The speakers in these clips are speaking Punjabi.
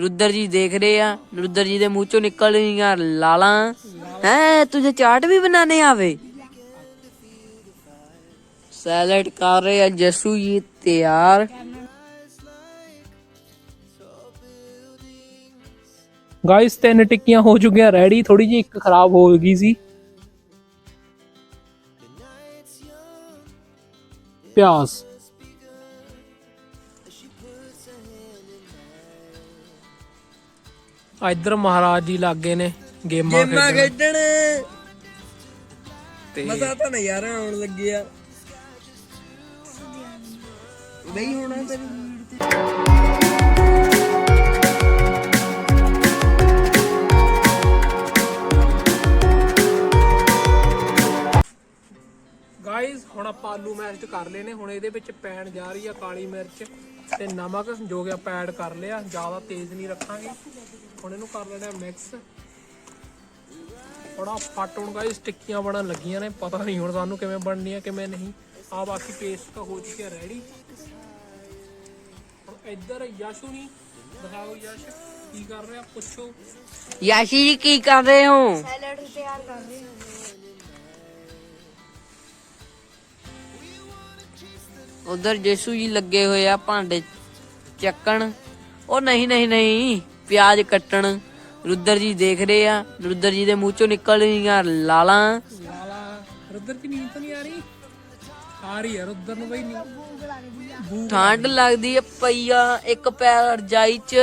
ਰੁਦਰ ਜੀ ਦੇਖ ਰਹੇ ਆ, ਰੁਦਰ ਜੀ ਦੇ ਮੂੰਹ ਚੋਂ ਨਿਕਲ ਰਹੀਆਂ ਲਾਲਾਂ। ਹੈ ਤੁਝੇ ਚਾਟ ਵੀ ਬਣਾਣੇ ਆਵੇ ਸੈਲਡ ਕਰ ਰਹੇ ਆ ਜਸੂ ਜੀ, ਤਿਆਰ। ਗਾਇਸ ਤਿੰਨ ਟਿੱਕੀਆਂ ਹੋ ਚੁੱਕੀਆਂ ਰੈਡੀ ਥੋੜੀ ਜਿਹੀ ਇੱਕ ਖਰਾਬ ਹੋ ਗਈ ਸੀ। ਪਿਆਜ਼। ਇੱਧਰ ਮਹਾਰਾਜ ਜੀ ਲੱਗੇ ਨੇ ਗੇਮਾਂ ਖੇਡਣ। ਖੇਡਣ। ਤੇ ਮਜ਼ਾ ਤਾਂ ਨਜ਼ਾਰਾ ਆਉਣ ਲੱਗਿਆ ਨਹੀਂ ਹੋਣਾ ਤੇਰੀ ਗਾਇਸ ਹੁਣ ਆਪਾਂ ਆਲੂ ਮੈਸ਼ਡ ਕਰ ਲਏ ਨੇ ਹੁਣ ਇਹਦੇ ਵਿੱਚ ਪੈਣ ਜਾ ਰਹੀ ਆ ਕਾਲੀ ਮਿਰਚ। ਤੇ ਨਮਕ ਜੋ ਕਿ ਆਪਾਂ ਐਡ ਕਰ ਲਿਆ ਜ਼ਿਆਦਾ ਤੇਜ਼ ਨਹੀਂ ਰੱਖਾਂਗੇ। ਹੁਣ ਇਹਨੂੰ ਕਰ ਲੈਣਾ ਮਿਕਸ ਥੋੜਾ ਫਟ ਹੁਣ ਗਾਇਸ ਟਿੱਕੀਆਂ ਬਣਨ ਲੱਗੀਆਂ ਨੇ ਪਤਾ ਨਹੀਂ ਹੁਣ ਸਾਨੂੰ ਕਿਵੇਂ ਬਣਨੀਆਂ ਕਿਵੇਂ ਨਹੀਂ। ਆ ਬਾਕੀ ਪੇਸਟ ਤਾਂ ਹੋ ਚੁੱਕਿਆ ਰੈਡੀ ਹੁਣ ਇੱਧਰ ਯਸ਼ੂ ਨਹੀਂ ਦਿਖਾਓ ਯਸ਼ ਕੀ ਕਰ ਰਿਹਾ ਪੁੱਛੋ। ਯਾਸ਼ੀ ਜੀ ਕੀ ਕਰ ਰਹੇ ਹੋ? ਸੈਲਡ ਤਿਆਰ ਕਰ ਰਹੇ ਹਾਂ। ਉਧਰ ਜੇਸੂ ਜੀ ਲੱਗੇ ਹੋਏ ਆ ਭਾਂਡੇ ਚੱਕਣ। ਉਹ ਨਹੀਂ ਨਹੀਂ ਨਹੀਂ ਪਿਆਜ਼ ਕੱਟਣ। ਰੁੱਦਰ ਜੀ ਦੇਖ ਰਹੇ ਆ ਰੁੱਦਰ ਜੀ ਦੇ ਮੂੰਹ ਚੋਂ ਨਿਕਲ ਰਹੀਆਂ ਲਾਲਾਂ। ਲਾਲਾ। ਰੁੱਦਰ ਦੀ ਨੀਂਦ ਤਾਂ ਨਹੀਂ ਆ ਰਹੀ? ਆ ਰਹੀ ਹੈ ਰੁੱਦਰ ਨੂੰ ਬਈ ਨੀ ਠੰਡ ਲੱਗਦੀ ਹੈ ਪਈਆ ਇੱਕ ਪੈਰ ਰਜਾਈ ਚ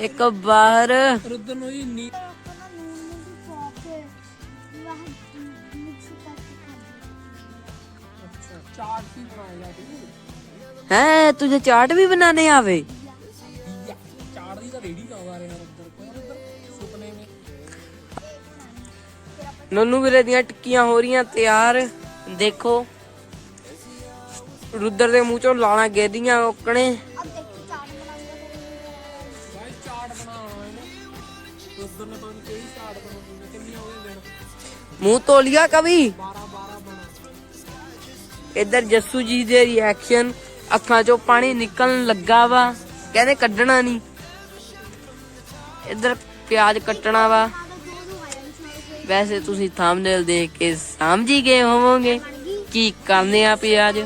ਇੱਕ ਬਾਹਰ। ਰੁੱਦਰ ਨੂੰ ਜੀ ਨੀ ਹੈ ਤੁझे चाट भी बनाने आवे चाट दी तो रेडी का आ रहे हैं उधर कोई उधर सुपने में ਨੋਨੂ ਵੀਰੇ ਦੀਆਂ ਟਿੱਕੀਆਂ ਹੋ ਰਹੀਆਂ ਤਿਆਰ ਦੇਖੋ ਰੁੱਦਰ ਦੇ ਮੂੰਹ ਚੋਂ ਲਾਣਾ ਗੇਦੀਆਂ ਓਕਣੇ भाई चाट बनाना है ना उधर ने तो कोई चाट बनानी है कितनी हो गई ਮੂੰਹ ਤੋਲੀਆ ਕਵੀ 12 12 बना ਇੱਧਰ ਜੱਸੂ ਜੀ ਦੇ ਰਿਐਕਸ਼ਨ ਅੱਖਾਂ ਚੋਂ ਪਾਣੀ ਨਿਕਲਣ ਲੱਗਾ ਵਾ, ਕਹਿੰਦੇ ਕੱਢਣਾ ਨਹੀਂ ਇੱਧਰ ਪਿਆਜ਼ ਕੱਟਣਾ ਵਾ। ਵੈਸੇ ਤੁਸੀਂ ਥੰਬਨੇਲ ਦੇਖ ਕੇ ਸਮਝ ਹੀ ਗਏ ਹੋਵੋਗੇ ਕੀ ਕਰਨੇ ਆ ਪਿਆਜ਼।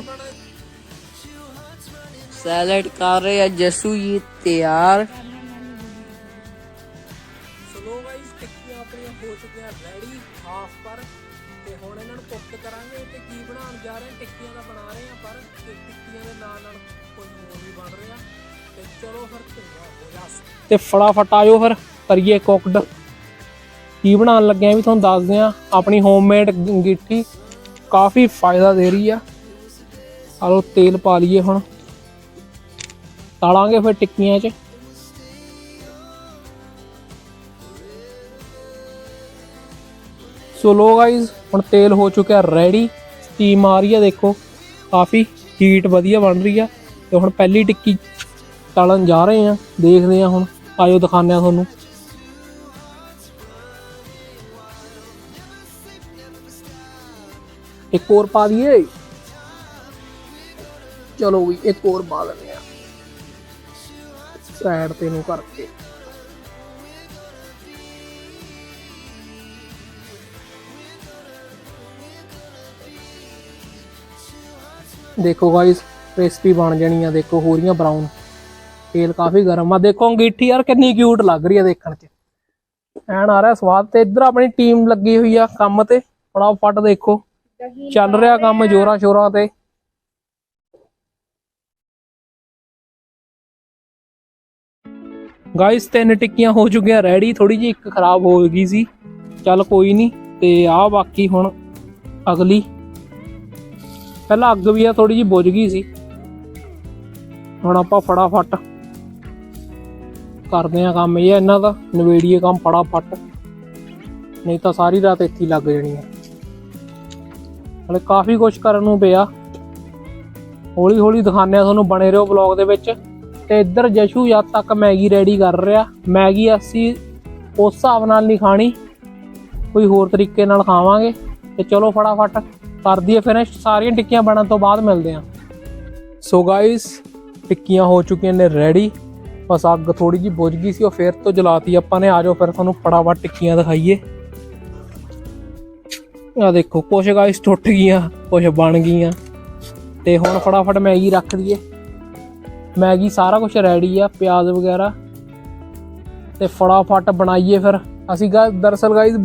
ਸੈਲਡ ਕਰ ਰਹੇ ਆ ਜਸੂ ਜੀ, ਤਿਆਰ। ਸਲੋ ਗਾਈਸ ਟਿੱਕੀਆਂ ਆਪਣੀਆਂ ਹੋ ਚੁੱਕੀਆਂ ਰੈਡੀ ਹਾਫ ਪਰ। ਤੇ ਹੁਣ ਇਹਨਾਂ ਨੂੰ ਕੁੱਕ ਕਰਾਂਗੇ ਤੇ ਕੀ ਬਣਾਉਣ ਜਾ ਰਹੇ ਹਾਂ ਚਲੋ ਫਿਰ ਧੁੰਆ ਹੋ ਤੇ ਫਟਾਫਟ ਆਇਓ ਫਿਰ, ਕਰੀਏ ਕੁੱਕਡ ਕੀ ਬਣਾਉਣ ਲੱਗੇ ਆ ਵੀ ਤੁਹਾਨੂੰ ਦੱਸਦੇ ਆ, ਆਪਣੀ ਹੋਮਮੇਡ ਗਿੱਠੀ ਕਾਫੀ ਫਾਇਦਾ ਦੇ ਰਹੀ ਆ। ਆਲੋ ਤੇਲ ਪਾ ਲਈਏ ਹੁਣ। ਤਾਲਾਂਗੇ ਫਿਰ ਟਿੱਕੀਆਂ 'ਚ। ਸੋ ਲੋ ਗਾਇਸ ਹੁਣ ਤੇਲ ਹੋ ਚੁੱਕਿਆ ਰੈਡੀ ਸਟੀਮ ਆ ਰਹੀ ਹੈ ਦੇਖੋ। ਕਾਫੀ ਹੀਟ ਵਧੀਆ ਬਣ ਰਹੀ ਆ। ਤੇ ਹੁਣ ਪਹਿਲੀ ਟਿੱਕੀ ਤਲਣ ਜਾ ਰਹੇ ਆ ਦੇਖਦੇ ਆ ਹੁਣ, ਆਇਓ ਦਿਖਾਉਂਦੇ ਆ ਤੁਹਾਨੂੰ। ਇੱਕ ਹੋਰ ਪਾ ਦਈਏ। ਚਲੋ ਵੀ, ਇੱਕ ਹੋਰ ਪਾ ਦਿੰਦੇ ਆ ਸਾਈਡ ਤੇ ਨੂੰ ਕਰਕੇ। ਦੇਖੋ ਗਾਇਸ ਰੈਸਪੀ ਬਣ ਜਾਣੀ ਆ ਦੇਖੋ, ਹੋ ਰਹੀਆਂ ਬਰਾਊਨ ਤੇਲ ਕਾਫੀ ਗਰਮ ਆ। ਦੇਖੋ ਅੰਗੀਠੀ ਯਾਰ ਕਿੰਨੀ ਕਿਊਟ ਲੱਗ ਰਹੀ ਆ ਦੇਖਣ 'ਚ। ਐਨ ਆ ਰਿਹਾ ਸਵਾਦ ਤੇ ਇੱਧਰ ਆਪਣੀ ਟੀਮ ਲੱਗੀ ਹੋਈ ਆ ਕੰਮ ਤੇ। ਫਟਾਫਟ ਦੇਖੋ। ਚੱਲ ਰਿਹਾ ਕੰਮ ਜੋਰਾਂ ਸ਼ੋਰਾਂ ਤੇ। ਗਾਇਸ ਤਿੰਨ ਟਿੱਕੀਆਂ ਹੋ ਚੁੱਕੀਆਂ ਰੈਡੀ ਥੋੜੀ ਜਿਹੀ ਇੱਕ ਖਰਾਬ ਹੋ ਗਈ ਸੀ। ਚੱਲ ਕੋਈ ਨਹੀਂ ਤੇ ਆ ਬਾਕੀ ਹੁਣ ਅਗਲੀ। ਪਹਿਲਾਂ ਅੱਗ ਵੀ ਆ ਥੋੜੀ ਜਿਹੀ ਬੁਝ ਗਈ ਸੀ। ਹੁਣ ਆਪਾਂ ਫਟਾਫਟ ਕਰਦੇ ਆ ਕੰਮ, ਇਹ ਇਹਨਾਂ ਦਾ, ਨਵੇੜੀਏ ਕੰਮ ਫਟਾਫਟ ਨਹੀਂ ਤਾਂ ਸਾਰੀ ਰਾਤ ਇੱਥੇ ਹੀ ਲੱਗ ਜਾਣੀ ਹੈ ਹਲੇ ਕਾਫੀ ਕੁਝ ਕਰਨ ਨੂੰ ਪਿਆ। ਹੌਲੀ ਹੌਲੀ ਦਿਖਾਉਂਦੇ ਆ ਤੁਹਾਨੂੰ ਬਣੇ ਰਹੋ ਵਲੌਗ ਦੇ ਵਿੱਚ। ਤੇ ਇੱਧਰ ਜਸ਼ੂ ਜਦ ਤੱਕ ਮੈਗੀ ਰੈਡੀ ਕਰ ਰਿਹਾ, ਮੈਗੀ ਅਸੀਂ ਉਸ ਹਿਸਾਬ ਨਾਲ ਨਹੀਂ ਖਾਣੀ। ਕੋਈ ਹੋਰ ਤਰੀਕੇ ਨਾਲ ਖਾਵਾਂਗੇ। ਤੇ ਚਲੋ ਫਟਾਫਟ ਕਰ ਦਈਏ ਫਿਨਿਸ਼ ਸਾਰੀਆਂ ਟਿੱਕੀਆਂ ਬਣਨ ਤੋਂ ਬਾਅਦ ਮਿਲਦੇ ਹਾਂ ਸੋ ਗਾਇਸ ਟਿੱਕੀਆਂ ਹੋ ਚੁੱਕੀਆਂ ਨੇ ਰੈਡੀ ਬਸ ਅੱਗ ਥੋੜੀ ਜੀ ਬੁਝ ਗਈ ਸੀ, ਉਹ ਫੇਰ ਤੋਂ ਜਲਾਤੀ ਆਪਾਂ ਨੇ, ਆ ਜਾਓ ਫਿਰ ਤੁਹਾਨੂੰ ਫਟਾਫਟ ਟਿੱਕੀਆਂ ਦਿਖਾਈਏ। ਆ ਦੇਖੋ, ਕੁਛ ਗਾਇਸ ਟੁੱਟ ਗਈਆਂ, ਕੁਛ ਬਣ ਗਈਆਂ। ਤੇ ਹੁਣ ਫਟਾਫਟ ਮੈਗੀ ਰੱਖ ਦਈਏ। ਮੈਗੀ ਸਾਰਾ ਕੁਝ ਰੈਡੀ ਆ, ਪਿਆਜ਼ ਵਗੈਰਾ। ਤੇ ਫਟਾਫਟ ਬਣਾਈਏ ਫਿਰ। ਅਸੀਂ ਗਾ, ਦਰਅਸਲ ਗਾਇਸ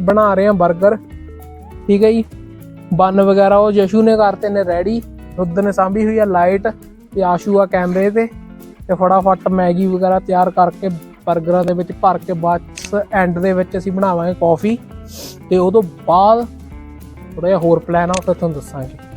ਬਣਾ ਰਹੇ ਹਾਂ 버ਗਰ ਠੀਕ ਹੈ ਜੀ? ਬੰਨ ਵਗੈਰਾ ਉਹ ਜਸ਼ੂ ਨੇ ਕਰਤੇ ਨੇ ਰੈਡੀ ਰੁੱਦਰ ਨੇ ਸਾਂਭੀ ਹੋਈ ਆ ਲਾਈਟ ਤੇ ਆਸ਼ੂ ਆ ਕੈਮਰੇ ਤੇ। ਤੇ ਫਟਾਫਟ ਮੈਗੀ ਵਗੈਰਾ ਤਿਆਰ ਕਰਕੇ 버ਗਰਾਂ ਦੇ ਵਿੱਚ ਭਰ ਕੇ ਬਾਅਦ ਐਂਡ ਦੇ ਵਿੱਚ ਅਸੀਂ ਬਣਾਵਾਂਗੇ ਕਾਫੀ ਤੇ ਉਹ ਤੋਂ ਬਾਅਦ ਥੋੜਾ ਜਿਹਾ ਹੋਰ ਪਲਾਨ ਆ ਉਹ ਤੁਹਾਨੂੰ ਦੱਸਾਂਗੇ।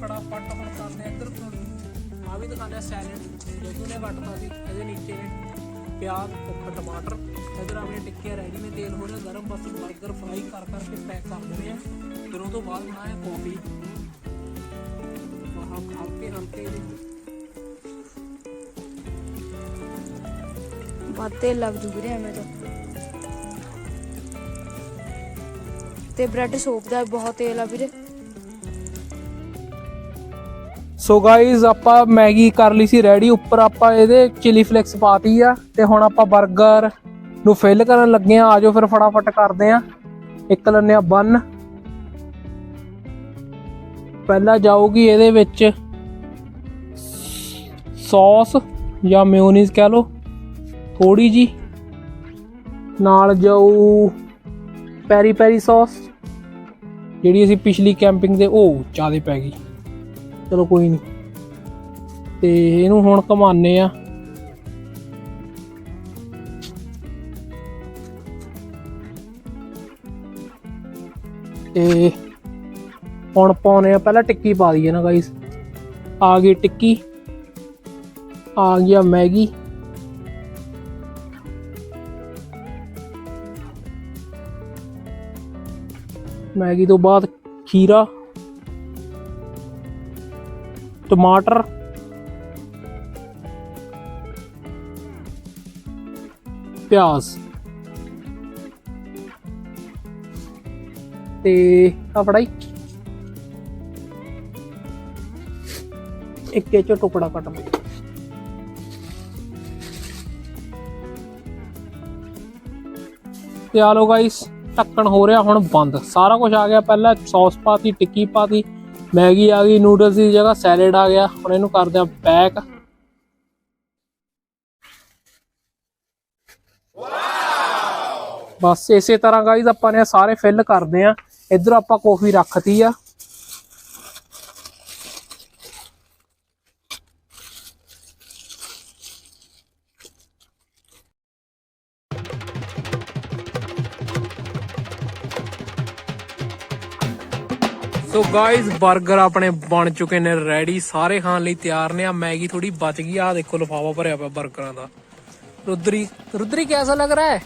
ਫਟਾਫਟ ਹੁਣ ਕਰਦੇ ਇੱਧਰ ਆ ਵੀ ਦਿਖਾਉਂਦੇ ਸੈਲਡ ਜਿਹਨੂੰ ਨੇ ਸੀ, ਇਹਦੇ ਨੀਚੇ। ਪਿਆਜ਼ ਉੱਪਰ ਟਮਾਟਰ। ਇੱਧਰ ਆਪਣੀ ਟਿੱਕੀਆਂ ਰੈਡੀ ਨੇ, ਤੇਲ ਹੋ ਰਿਹਾ ਗਰਮ, ਬਸ 버ਗਰ ਫਰਾਈ ਕਰ ਕਰਕੇ ਪੈਕ ਕਰ ਦੇਣੇ ਆ। ਫਿਰ ਉਹ ਤੋਂ ਬਾਅਦ ਬਣਾਇਆ ਕਾਫੀ ਵਾਹ ਹਲਕੇ ਹਲਕੇ ਬਾਤੇ ਲੱਗ ਜੂ ਵੀਰੇ ਐਵੇਂ ਤਾਂ। ਤੇ ਬ੍ਰੈਡ ਸੋਪ ਦਾ ਬਹੁਤ ਤੇਲ ਆ ਵੀਰੇ। ਸੋ ਗਾਇਜ਼ ਆਪਾਂ ਮੈਗੀ ਕਰ ਲਈ ਸੀ ਰੈਡੀ ਉੱਪਰ ਆਪਾਂ ਇਹਦੇ ਚਿਲੀ ਫਲੇਕਸ ਪਾਤੀ ਆ, ਤੇ ਹੁਣ ਆਪਾਂ 버ਗਰ ਨੂੰ ਫਿਲ ਕਰਨ ਲੱਗੇ ਆ। ਆਜੋ ਫਿਰ ਫਟਾਫਟ ਕਰਦੇ ਆ। ਇੱਕ ਲੈਣੇ ਆ ਬੰਨ ਪਹਿਲਾਂ ਜਾਊਗੀ ਇਹਦੇ ਵਿੱਚ ਸੌਸ ਜਾਂ ਮਿਓਨੀਜ਼ ਕਹਿ ਲਓ। ਥੋੜੀ ਜੀ ਨਾਲ ਜਾਊ ਪੈਰੀ ਪੈਰੀ ਸੌਸ ਜਿਹੜੀ ਅਸੀਂ ਪਿਛਲੀ ਕੈਂਪਿੰਗ ਦੇ ਉਹ ਜ਼ਿਆਦੇ ਪੈ ਗਈ। ਚਲੋ ਕੋਈ ਨਹੀਂ ਤੇ ਇਹਨੂੰ ਹੁਣ ਘਮਾਨੇ ਆ ਤੇ ਹੁਣ ਪਾਉਨੇ ਆ ਪਹਿਲਾਂ ਟਿੱਕੀ ਪਾ ਦਈਏ ਨਾ ਗਾਇਸ ਆ ਗਈ ਟਿੱਕੀ, ਆ ਗਿਆ ਮੈਗੀ। ਮੈਗੀ ਤੋਂ ਬਾਅਦ ਖੀਰਾ। ਟਮਾਟਰ। ਪਿਆਜ਼। ਤੇ ਆ ਫੜਾਈ ਇੱਕ ਇਹ ਚੋਂ ਟੁਕੜਾ ਕੱਟ ਲਓ। ਤੇ ਆ ਲੋ ਗਾਇਸ ਢੱਕਣ ਹੋ ਰਿਹਾ ਹੁਣ ਬੰਦ। ਸਾਰਾ ਕੁਝ ਆ ਗਿਆ ਪਹਿਲਾਂ ਸੌਸ ਪਾਤੀ, ਟਿੱਕੀ ਪਾਤੀ। ਮੈਗੀ ਆ ਗਈ, ਨੂਡਲਸ ਦੀ ਜਗ੍ਹਾ, ਸੈਲਡ ਆ ਗਿਆ। ਹੁਣ ਇਹਨੂੰ ਕਰਦੇ ਆ ਪੈਕ। ਬਸ ਇਸੇ ਤਰ੍ਹਾਂ ਗਾਈਜ਼ ਆਪਾਂ ਨੇ ਸਾਰੇ ਫਿਲ ਕਰਦੇ ਆ। ਇਧਰ ਆਪਾਂ ਕੌਫੀ ਰੱਖਤੀ ਆ। ਸੋ ਗਾਇਜ਼ 버ਗਰ ਆਪਣੇ ਬਣ ਚੁੱਕੇ ਨੇ ਰੈਡੀ ਸਾਰੇ ਖਾਣ ਲਈ ਤਿਆਰ ਨੇ। ਆ ਮੈਗੀ ਥੋੜੀ ਬਚ ਗਈ ਆ ਦੇਖੋ ਲਫਾਫਾ ਭਰਿਆ ਪਿਆ 버ਗਰਾਂ ਦਾ। ਰੁਦਰੀ ਰੁਦਰੀ ਕਿਹਦਾ ਲੱਗ ਰਿਹਾ ਹੈ?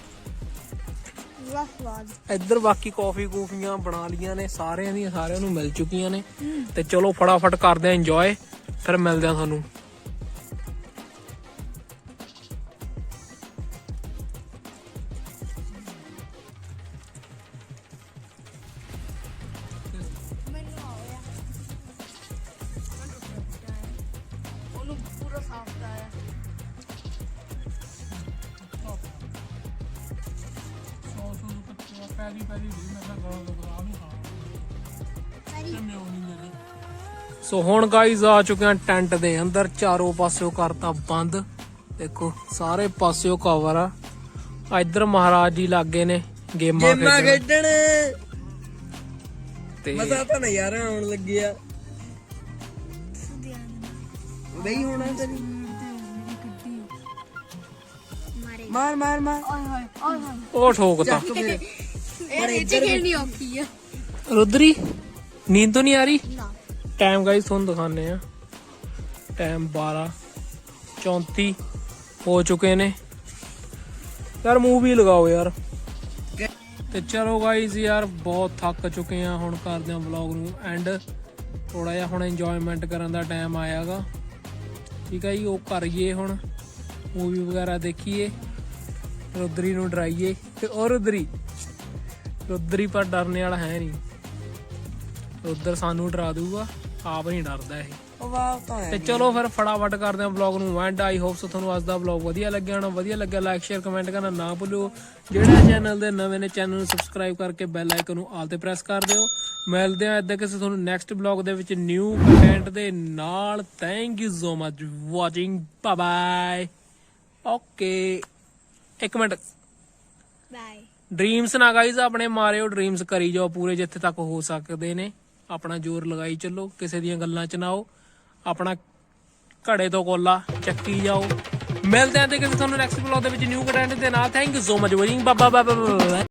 ਇੱਧਰ ਬਾਕੀ ਕਾਫੀ ਕੂਫੀਆਂ ਬਣਾ ਲੀਆਂ ਨੇ ਸਾਰਿਆਂ ਦੀਆਂ ਸਾਰਿਆਂ ਨੂੰ ਮਿਲ ਚੁੱਕੀਆਂ ਨੇ। ਤੇ ਚਲੋ ਫਟਾਫਟ ਕਰਦੇ ਆ ਇੰਜੋਏ ਫਿਰ ਮਿਲਦੇ ਆ ਤੁਹਾਨੂੰ। ਸੋ ਹੁਣ ਗਾਈਜ਼ ਆ ਚੁੱਕੇ ਆ ਟੈਂਟ ਦੇ ਅੰਦਰ ਚਾਰੋਂ ਪਾਸਿਓਂ ਕਰਤਾ ਬੰਦ। ਦੇਖੋ ਸਾਰੇ ਪਾਸਿਓਂ ਕਵਰ ਆ। ਇੱਧਰ ਮਹਾਰਾਜ ਜੀ ਲੱਗੇ ਨੇ ਗੇਮਾਂ ਖੇਡਣ। ਖੇਡਣ। ਤੇ ਮਜ਼ਾ ਤਾਂ ਨਜ਼ਾਰਾ ਆਉਣ ਲੱਗਿਆ। ਬਈ ਹੋਣਾ ਤੇਰੀ ਮਾਰ ਮਾਰ ਮਾਰ। ਓਏ ਹੋਏ ਓਏ ਹੋਏ ਉਹ ਠੋਕਤਾ ਔਖੀ ਆ। ਰੁਦਰੀ ਨੀਂਦ ਤੋਂ ਨਹੀਂ ਆ ਰਹੀ? ਨਾ। ਟਾਈਮ ਗਾਈਸ ਤੁਹਾਨੂੰ ਦਿਖਾਣੇ ਆ ਟਾਈਮ 12 34 ਹੋ ਚੁੱਕੇ ਨੇ। ਯਾਰ ਮੂਵੀ ਲਗਾਓ ਯਾਰ। ਤੇ ਚਲੋ ਗਾਈਸ ਯਾਰ ਬਹੁਤ ਥੱਕ ਚੁੱਕੇ ਆ ਹੁਣ ਕਰਦੇ ਆ ਵਲੌਗ ਨੂੰ ਐਂਡ ਥੋੜਾ ਜਿਹਾ ਹੁਣ ਇੰਜੋਇਮੈਂਟ ਕਰਨ ਦਾ ਟਾਈਮ ਆਇਆਗਾ ਠੀਕ ਹੈ ਜੀ ਉਹ ਕਰੀਏ ਹੁਣ। ਮੂਵੀ ਵਗੈਰਾ ਦੇਖੀਏ। ਰੁਦਰੀ ਨੂੰ ਡਰਾਈਏ। ਤੇ ਉਹ ਰੁਦਰੀ ਰੁਦਰੀ ਪਰ ਡਰਨੇ ਵਾਲਾ ਹੈ ਨਹੀਂ। ਰੁਦਰ ਸਾਨੂੰ ਡਰਾ ਦੂਗਾ ਆਪ ਨਹੀਂ ਡਰਦਾ ਇਹ। ਉਹ ਵਾਹ ਤਾਂ ਤੇ ਚਲੋ ਫਿਰ ਫਟਾਫਟ ਕਰਦੇ ਹਾਂ ਵਲੌਗ ਨੂੰ ਐਂਡ ਆਈ ਹੋਪ ਸੋ ਤੁਹਾਨੂੰ ਅੱਜ ਦਾ ਵਲੌਗ ਵਧੀਆ ਲੱਗਿਆ ਹੋਣਾ। ਵਧੀਆ ਲੱਗਿਆ ਲਾਈਕ ਸ਼ੇਅਰ ਕਮੈਂਟ ਕਰਨਾ ਨਾ ਭੁੱਲਿਓ। ਜਿਹੜੇ ਚੈਨਲ ਦੇ ਨਵੇਂ ਨੇ ਚੈਨਲ ਨੂੰ ਸਬਸਕ੍ਰਾਈਬ ਕਰਕੇ ਬੈਲ ਆਈਕਨ ਨੂੰ ਆਲ ਤੇ ਪ੍ਰੈਸ ਕਰ ਦਿਓ। ਮਿਲਦੇ ਹਾਂ ਇਦਾਂ ਕਿਸੇ ਤੁਹਾਨੂੰ ਨੈਕਸਟ ਵਲੌਗ ਦੇ ਵਿੱਚ ਨਿਊ ਕੰਟੈਂਟ ਦੇ ਨਾਲ। Thank you so much watching bye bye okay ਇੱਕ ਮਿੰਟ। ਬਾਏ ਡ੍ਰੀਮਸ ਨਾ ਗਾਈਜ਼ ਆਪਣੇ ਮਾਰਿਓ ਡ੍ਰੀਮਸ ਕਰੀ ਜਾਓ, ਪੂਰੇ ਜਿੱਥੇ ਤੱਕ ਹੋ ਸਕਦੇ ਨੇ। ਆਪਣਾ ਜ਼ੋਰ ਲਗਾਈ ਚੱਲੋ, ਕਿਸੇ ਦੀਆਂ ਗੱਲਾਂ ਚ ਨਾ ਆਓ। ਆਪਣਾ ਘੜੇ ਤੋਂ ਕੋਲਾ ਚੱਕੀ ਜਾਓ। ਮਿਲਦੇ ਆਂ ਤੇ ਕਿਸੇ ਤੁਹਾਨੂੰ ਨੈਕਸਟ ਵਲੌਗ ਦੇ ਵਿੱਚ ਨਿਊ ਕੰਟੈਂਟ ਦੇ ਨਾਲ। Thank you so much watching Baba Baba